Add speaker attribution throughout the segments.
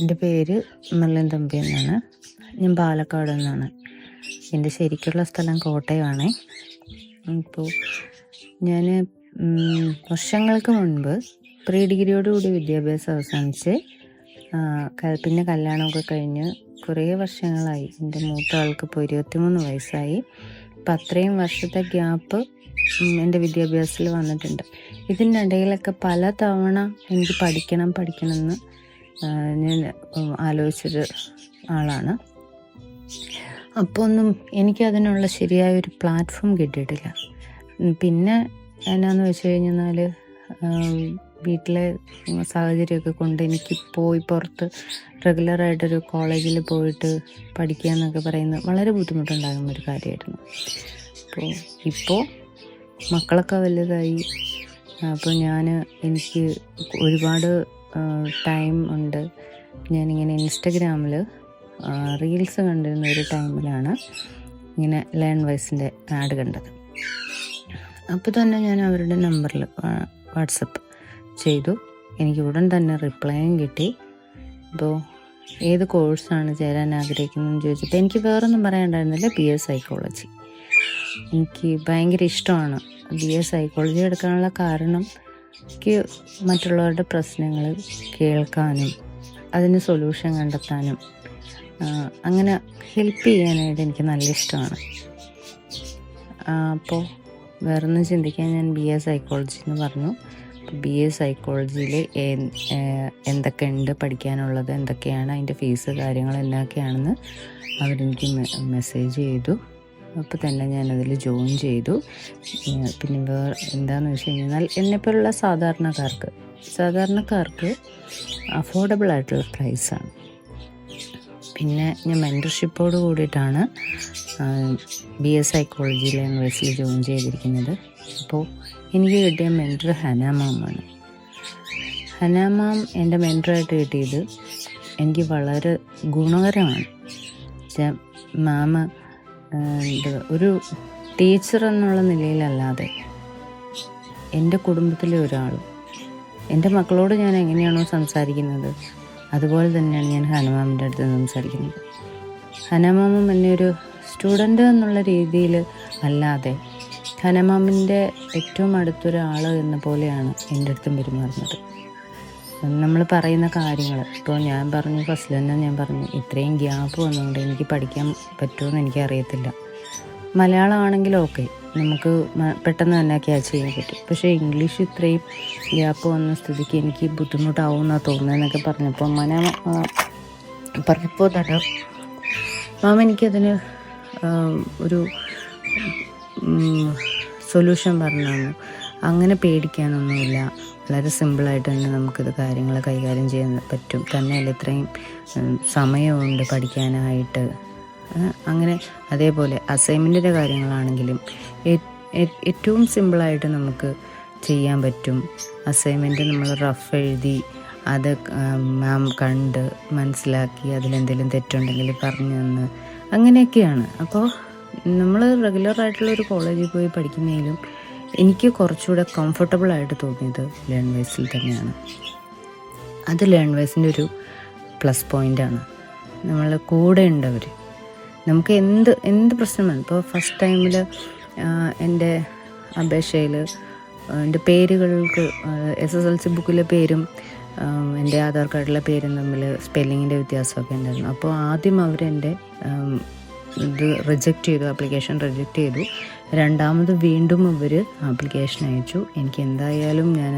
Speaker 1: എന്റെ പേര് മല്ലൻ തമ്പി എന്നാണ്. ഞാൻ പാലക്കാട് നിന്നാണ്. എന്റെ ശരിക്കുള്ള സ്ഥലം കോട്ടയമാണേ. ഇപ്പോൾ ഞാൻ വർഷങ്ങൾക്ക് മുൻപ് പ്രീ ഡിഗ്രിയോടുകൂടി വിദ്യാഭ്യാസം അവസാനിച്ച് പിന്നെ കല്യാണമൊക്കെ കഴിഞ്ഞ് കുറേ വർഷങ്ങളായി. എന്റെ മൂത്ത ആൾക്ക് ഇപ്പോൾ ഇരുപത്തിമൂന്ന് വയസ്സായി. അപ്പം അത്രയും വർഷത്തെ ഗ്യാപ്പ് എന്റെ വിദ്യാഭ്യാസത്തിൽ വന്നിട്ടുണ്ട്. ഇതിനിടയിലൊക്കെ പല തവണ എനിക്ക് പഠിക്കണം പഠിക്കണം എന്ന് ഞാൻ ആലോചിച്ചൊരു ആളാണ്. അപ്പോൾ ഒന്നും എനിക്കതിനുള്ള ശരിയായൊരു പ്ലാറ്റ്ഫോം കിട്ടിയിട്ടില്ല. പിന്നെ എന്നാന്ന് വെച്ച് കഴിഞ്ഞാൽ വീട്ടിലെ സാഹചര്യമൊക്കെ കൊണ്ട് എനിക്ക് പോയി പുറത്ത് റെഗുലറായിട്ടൊരു കോളേജിൽ പോയിട്ട് പഠിക്കുക എന്നൊക്കെ പറയുന്നത് വളരെ ബുദ്ധിമുട്ടുണ്ടാകുന്ന ഒരു കാര്യമായിരുന്നു അപ്പോൾ ഇപ്പോൾ മക്കളൊക്കെ വലുതായി. അപ്പോൾ ഞാൻ എനിക്ക് ഒരുപാട് ടൈം ഉണ്ട്. ഞാനിങ്ങനെ ഇൻസ്റ്റഗ്രാമിൽ റീൽസ് കണ്ടിരുന്ന ഒരു ടൈമിലാണ് ഇങ്ങനെ ലേൺ വൈസിന്റെ ആഡ് കണ്ടത്. അപ്പോൾ തന്നെ ഞാൻ അവരുടെ നമ്പറിൽ വാട്സപ്പ് ചെയ്തു. എനിക്ക് ഉടൻ തന്നെ റിപ്ലൈയും കിട്ടി. അപ്പോൾ ഏത് കോഴ്സാണ് ചേരാൻ ആഗ്രഹിക്കുന്നതെന്ന് ചോദിച്ചപ്പോൾ എനിക്ക് വേറൊന്നും പറയാനുണ്ടായിരുന്നില്ല ബി എസ് സൈക്കോളജി എനിക്ക് ഭയങ്കര ഇഷ്ടമാണ്. ബി എ സൈക്കോളജി എടുക്കാനുള്ള കാരണം എനിക്ക് മറ്റുള്ളവരുടെ പ്രശ്നങ്ങൾ കേൾക്കാനും അതിന് സൊല്യൂഷൻ കണ്ടെത്താനും അങ്ങനെ ഹെൽപ്പ് ചെയ്യാനായിട്ട് എനിക്ക് നല്ല ഇഷ്ടമാണ്. അപ്പോൾ വേറൊന്നും ചിന്തിക്കാൻ ഞാൻ ബി എ സൈക്കോളജി എന്ന് പറഞ്ഞു. ബി എ സൈക്കോളജിയിൽ എന്തൊക്കെ ഉണ്ട് പഠിക്കാനുള്ളത് എന്തൊക്കെയാണ് അതിന്റെ ഫീസ് കാര്യങ്ങൾ എന്തൊക്കെയാണെന്ന് അവരെനിക്ക് മെസ്സേജ് ചെയ്തു. അപ്പോൾ തന്നെ ഞാനതിൽ ജോയിൻ ചെയ്തു. പിന്നെ വേറെ എന്താണെന്ന് വെച്ച് കഴിഞ്ഞാൽ എന്നെപ്പോലുള്ള സാധാരണക്കാർക്ക് സാധാരണക്കാർക്ക് അഫോർഡബിൾ ആയിട്ടുള്ള പ്രൈസാണ് പിന്നെ ഞാൻ മെന്റർഷിപ്പോട് കൂടിയിട്ടാണ് ബി എസ് സൈക്കോളജി ലാംഗ്വേജിൽ ജോയിൻ ചെയ്തിരിക്കുന്നത്. അപ്പോൾ എനിക്ക് കിട്ടിയ മെന്റർ ഹനാമാമാണ് ഹനാമാം എന്റെ മെന്ററായിട്ട് കിട്ടിയത് എനിക്ക് വളരെ ഗുണകരമാണ്. മാമ ഒരു ടീച്ചർ എന്നുള്ള നിലയിലല്ലാതെ എന്റെ കുടുംബത്തിലെ ഒരാളും എന്റെ മക്കളോട് ഞാൻ എങ്ങനെയാണോ സംസാരിക്കുന്നത് അതുപോലെ തന്നെയാണ് ഞാൻ ഹനുമാമിന്റെ അടുത്ത് സംസാരിക്കുന്നത്. ഹനുമാമം എന്നെ ഒരു സ്റ്റുഡന്റ് എന്നുള്ള രീതിയിൽ അല്ലാതെ ഹനുമാമിന്റെ ഏറ്റവും അടുത്തൊരാൾ എന്ന പോലെയാണ് എന്റെ അടുത്തും പെരുമാറുന്നത്. നമ്മൾ പറയുന്ന കാര്യങ്ങൾ. ഇപ്പോൾ ഞാൻ പറഞ്ഞു ഫസ്റ്റിൽ തന്നെ ഞാൻ പറഞ്ഞു ഇത്രയും ഗ്യാപ്പ് വന്നുകൊണ്ട് എനിക്ക് പഠിക്കാൻ പറ്റുമെന്ന് എനിക്കറിയത്തില്ല. മലയാളമാണെങ്കിലും ഓക്കെ നമുക്ക് പെട്ടെന്ന് തന്നെ ക്യാച്ച് ചെയ്യാൻ പറ്റും. പക്ഷേ ഇംഗ്ലീഷ് ഇത്രയും ഗ്യാപ്പ് വന്ന സ്ഥിതിക്ക് എനിക്ക് ബുദ്ധിമുട്ടാവും എന്നാണ് തോന്നുന്നതെന്നൊക്കെ പറഞ്ഞപ്പോൾ മന പറഞ്ഞപ്പോൾ തന്നെ മാമ എനിക്കതിന് ഒരു സൊല്യൂഷൻ പറഞ്ഞു അങ്ങനെ പേടിക്കാനൊന്നുമില്ല. വളരെ സിമ്പിളായിട്ട് തന്നെ നമുക്കിത് കാര്യങ്ങൾ കൈകാര്യം ചെയ്യാൻ പറ്റും. തന്നെയല്ല ഇത്രയും സമയമുണ്ട് പഠിക്കാനായിട്ട്. അങ്ങനെ അതേപോലെ അസൈൻമെന്റിന്റെ കാര്യങ്ങളാണെങ്കിലും ഏറ്റവും സിമ്പിളായിട്ട് നമുക്ക് ചെയ്യാൻ പറ്റും. അസൈൻമെന്റ് നമ്മൾ റഫ് എഴുതി അത് മാം കണ്ട് മനസ്സിലാക്കി അതിലെന്തെങ്കിലും തെറ്റുണ്ടെങ്കിൽ പറഞ്ഞു തന്ന്. അങ്ങനെയൊക്കെയാണ്. അപ്പോൾ നമ്മൾ റെഗുലർ ആയിട്ടുള്ള ഒരു കോളേജിൽ പോയി പഠിക്കുന്നതിലും എനിക്ക് കുറച്ചുകൂടെ കംഫർട്ടബിൾ ആയിട്ട് തോന്നിയത് ലേൺ വേസിൽ തന്നെയാണ്. അത് ലേൺ വേസിന്റെ ഒരു പ്ലസ് പോയിന്റാണ് നമ്മൾ കൂടെ ഉണ്ടവർ നമുക്ക് എന്ത് എന്ത് പ്രശ്നമാണ്? ഇപ്പോൾ ഫസ്റ്റ് ടൈമിൽ എന്റെ അപേക്ഷയിൽ എന്റെ പേരുകൾക്ക് എസ് എസ് എൽ സി ബുക്കിലെ പേരും എന്റെ ആധാർ കാർഡിലെ പേരും തമ്മിൽ സ്പെല്ലിങ്ങിന്റെ വ്യത്യാസമൊക്കെ ഉണ്ടായിരുന്നു. അപ്പോൾ ആദ്യം അവരെന്റെ ഇത് റിജക്റ്റ് ചെയ്തു ആപ്ലിക്കേഷൻ റിജക്റ്റ് ചെയ്തു. രണ്ടാമത് വീണ്ടും ഇവർ ആപ്ലിക്കേഷൻ അയച്ചു. എനിക്ക് എന്തായാലും ഞാൻ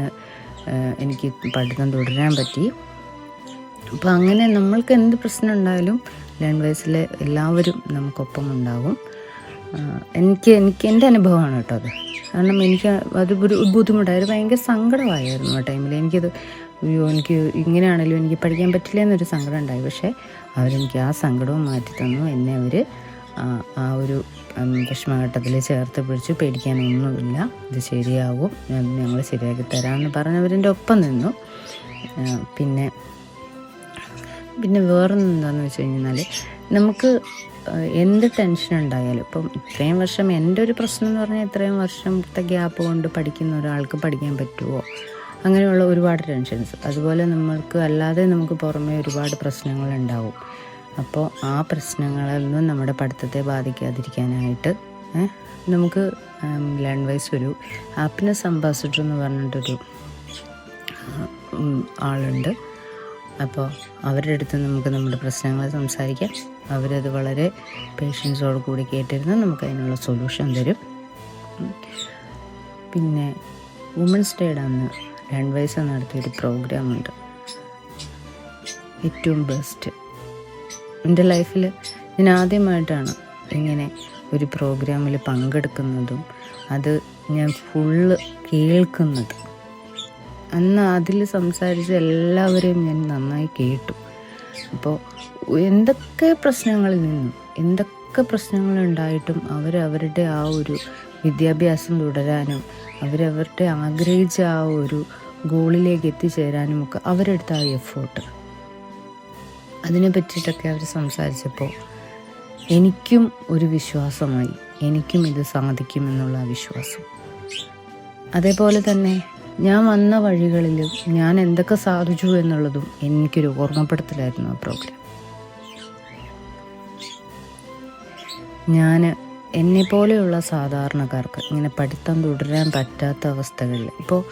Speaker 1: എനിക്ക് പഠിത്തം തുടരാൻ പറ്റി. അപ്പോൾ അങ്ങനെ നമ്മൾക്ക് എന്ത് പ്രശ്നം ഉണ്ടായാലും ലേൺ എല്ലാവരും നമുക്കൊപ്പം ഉണ്ടാകും. എനിക്ക് എനിക്ക് എന്റെ അനുഭവമാണ് കേട്ടോ അത്. കാരണം എനിക്ക് അത് ബുദ്ധിമുട്ടായി. അത് ഭയങ്കര സങ്കടമായിരുന്നു ആ ടൈമിൽ എനിക്കത് അയ്യോ എനിക്ക് ഇങ്ങനെയാണെങ്കിലും എനിക്ക് പഠിക്കാൻ പറ്റില്ല എന്നൊരു സങ്കടം ഉണ്ടായി. പക്ഷേ അവരെനിക്ക് ആ സങ്കടവും മാറ്റി തന്നു എന്നെ അവർ ആ ഒരു വിഷമഘട്ടത്തിൽ ചേർത്ത് പിടിച്ചു. പേടിക്കാനൊന്നുമില്ല. ഇത് ശരിയാവും ഞങ്ങൾ ശരിയാക്കി തരാമെന്ന് പറഞ്ഞവരെന്റെ ഒപ്പം നിന്നു. പിന്നെ പിന്നെ വേറൊന്നും വെച്ച് കഴിഞ്ഞാൽ നമുക്ക് എന്ത് ടെൻഷൻ ഉണ്ടായാലും ഇപ്പം ഇത്രയും വർഷം എന്റെ ഒരു പ്രശ്നം എന്ന് പറഞ്ഞാൽ ഇത്രയും വർഷത്തെ ഗ്യാപ്പ് കൊണ്ട് പഠിക്കുന്ന ഒരാൾക്ക് പഠിക്കാൻ പറ്റുമോ അങ്ങനെയുള്ള ഒരുപാട് ടെൻഷൻസ് അതുപോലെ നമ്മൾക്ക് അല്ലാതെ നമുക്ക് പുറമേ ഒരുപാട് പ്രശ്നങ്ങളുണ്ടാവും അപ്പോൾ ആ പ്രശ്നങ്ങളൊന്നും നമ്മുടെ പഠിത്തത്തെ ബാധിക്കാതിരിക്കാനായിട്ട് നമുക്ക് ലേൺ വൈസ് ഒരു ഹാപ്പിനെസ് അംബാസിഡർ എന്ന് പറഞ്ഞിട്ടൊരു ആളുണ്ട്. അപ്പോൾ അവരുടെ അടുത്ത് നമുക്ക് നമ്മുടെ പ്രശ്നങ്ങൾ സംസാരിക്കാം. അവരത് വളരെ പേഷ്യൻസോട് കൂടി കേട്ടിരുന്ന് നമുക്ക് അതിനുള്ള സൊല്യൂഷൻ തരും. പിന്നെ വുമൻസ് ഡേയുടെ അന്ന് രണ്ട് വയസ്സ് നടത്തിയൊരു പ്രോഗ്രാമുണ്ട് ഏറ്റവും ബെസ്റ്റ് എന്റെ ലൈഫിൽ ഞാൻ ആദ്യമായിട്ടാണ് ഇങ്ങനെ ഒരു പ്രോഗ്രാമിൽ പങ്കെടുക്കുന്നതും അത് ഞാൻ ഫുള്ള് കേൾക്കുന്നത്. അന്ന് അതിൽ സംസാരിച്ച എല്ലാവരെയും ഞാൻ നന്നായി കേട്ടു. അപ്പോൾ എന്തൊക്കെ പ്രശ്നങ്ങളിൽ നിന്നും എന്തൊക്കെ പ്രശ്നങ്ങളുണ്ടായിട്ടും അവരവരുടെ ആ ഒരു വിദ്യാഭ്യാസം തുടരാനും അവരവരുടെ ആഗ്രഹിച്ച ആ ഒരു ഗോളിലേക്ക് എത്തിച്ചേരാനും ഒക്കെ അവരെടുത്ത ആ എഫേർട്ട് അതിനെ പറ്റിയിട്ടൊക്കെ അവർ സംസാരിച്ചപ്പോൾ എനിക്കും ഒരു വിശ്വാസമായി. എനിക്കും ഇത് സാധിക്കുമെന്നുള്ള വിശ്വാസം. അതേപോലെ തന്നെ ഞാൻ വന്ന വഴികളിൽ ഞാൻ എന്തൊക്കെ സാധിച്ചു എന്നുള്ളതും എനിക്കൊരു ഓർമ്മപ്പെടുത്തലായിരുന്നു ആ പ്രോഗ്രാം ഞാൻ എന്നെ പോലെയുള്ള സാധാരണക്കാർക്ക് ഇങ്ങനെ പഠിത്തം തുടരാൻ പറ്റാത്ത അവസ്ഥകളിൽ ഇപ്പോൾ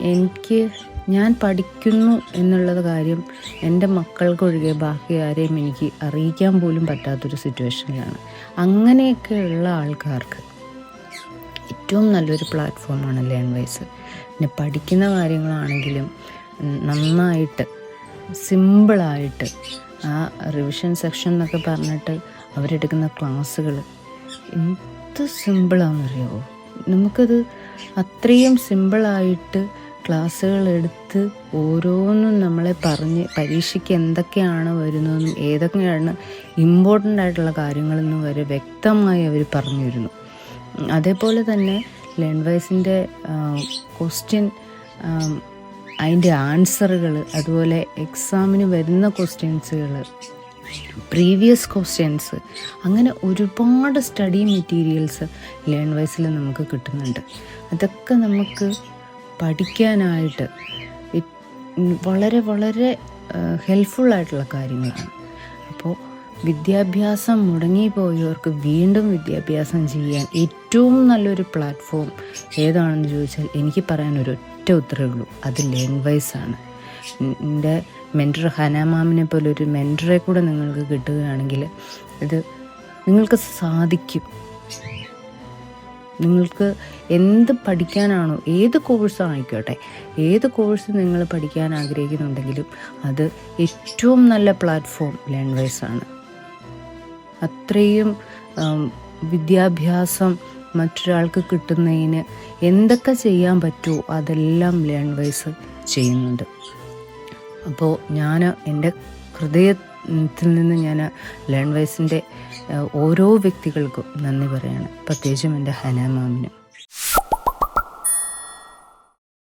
Speaker 1: എനിക്ക് ഞാൻ പഠിക്കുന്നു എന്നുള്ളത് കാര്യം എന്റെ മക്കൾക്കൊഴികെ ബാക്കി ആരെയും എനിക്ക് അറിയിക്കാൻ പോലും പറ്റാത്തൊരു സിറ്റുവേഷനിലാണ് അങ്ങനെയൊക്കെയുള്ള ആൾക്കാർക്ക് ഏറ്റവും നല്ലൊരു പ്ലാറ്റ്ഫോമാണ് ലേൺ വൈസ് പിന്നെ പഠിക്കുന്ന കാര്യങ്ങളാണെങ്കിലും നന്നായിട്ട് സിമ്പിളായിട്ട് ആ റിവിഷൻ സെക്ഷൻ എന്നൊക്കെ പറഞ്ഞിട്ട് അവരെടുക്കുന്ന ക്ലാസ്സുകൾ എന്ത് സിമ്പിളാണെന്നറിയാമോ നമുക്കത് അത്രയും സിമ്പിളായിട്ട് ക്ലാസ്സുകൾ എടുത്ത് ഓരോന്നും നമ്മളെ പറഞ്ഞ് പരീക്ഷയ്ക്ക് എന്തൊക്കെയാണ് വരുന്നതെന്നും ഏതൊക്കെയാണ് ഇമ്പോർട്ടന്റ് ആയിട്ടുള്ള കാര്യങ്ങളെന്നും വരെ വ്യക്തമായി അവർ പറഞ്ഞു തരുന്നു അതേപോലെ തന്നെ ലേൺ വൈസിന്റെ ക്വസ്റ്റ്യൻ അതിന്റെ ആൻസറുകൾ അതുപോലെ എക്സാമിന് വരുന്ന ക്വസ്റ്റ്യൻസുകൾ പ്രീവിയസ് ക്വസ്റ്റ്യൻസ് അങ്ങനെ ഒരുപാട് സ്റ്റഡി മെറ്റീരിയൽസ് ലേൺ വൈസിൽ നമുക്ക് കിട്ടുന്നുണ്ട്. അതൊക്കെ നമുക്ക് പഠിക്കാനായിട്ട് വളരെ വളരെ ഹെൽപ്ഫുള്ളായിട്ടുള്ള കാര്യങ്ങളാണ്. അപ്പോൾ വിദ്യാഭ്യാസം മുടങ്ങിപ്പോയവർക്ക് വീണ്ടും വിദ്യാഭ്യാസം ചെയ്യാൻ ഏറ്റവും നല്ലൊരു പ്ലാറ്റ്ഫോം ഏതാണെന്ന് ചോദിച്ചാൽ എനിക്ക് പറയാൻ ഒറ്റ ഉത്തരവുള്ളൂ അത് ലേൺ വൈസാണ് എന്റെ മെന്റർ ഹനാമാമിനെ പോലെ ഒരു മെന്ററെ കൂടെ നിങ്ങൾക്ക് കിട്ടുകയാണെങ്കിൽ ഇത് നിങ്ങൾക്ക് സാധിക്കും. നിങ്ങൾക്ക് എന്ത് പഠിക്കാനാണോ ഏത് കോഴ്സ് ആയിക്കോട്ടെ ഏത് കോഴ്സ് നിങ്ങൾ പഠിക്കാൻ ആഗ്രഹിക്കുന്നുണ്ടെങ്കിലും അത് ഏറ്റവും നല്ല പ്ലാറ്റ്ഫോം ലേൺവേഴ്സ് ആണ്. അത്രയും വിദ്യാഭ്യാസം മറ്റൊരാൾക്ക് കിട്ടുന്നതിന് എന്തൊക്കെ ചെയ്യാൻ പറ്റുമോ അതെല്ലാം ലേൺവേഴ്സ് ചെയ്യുന്നുണ്ട്. അപ്പോൾ ഞാൻ എന്റെ ഹൃദയത്തിൽ നിന്ന് ഞാൻ ലേൺ വൈസിന്റെ ഓരോ വ്യക്തികൾക്കും നന്ദി പറയാണ്. പ്രത്യേകിച്ചും എന്റെ ഹനാമാമിനും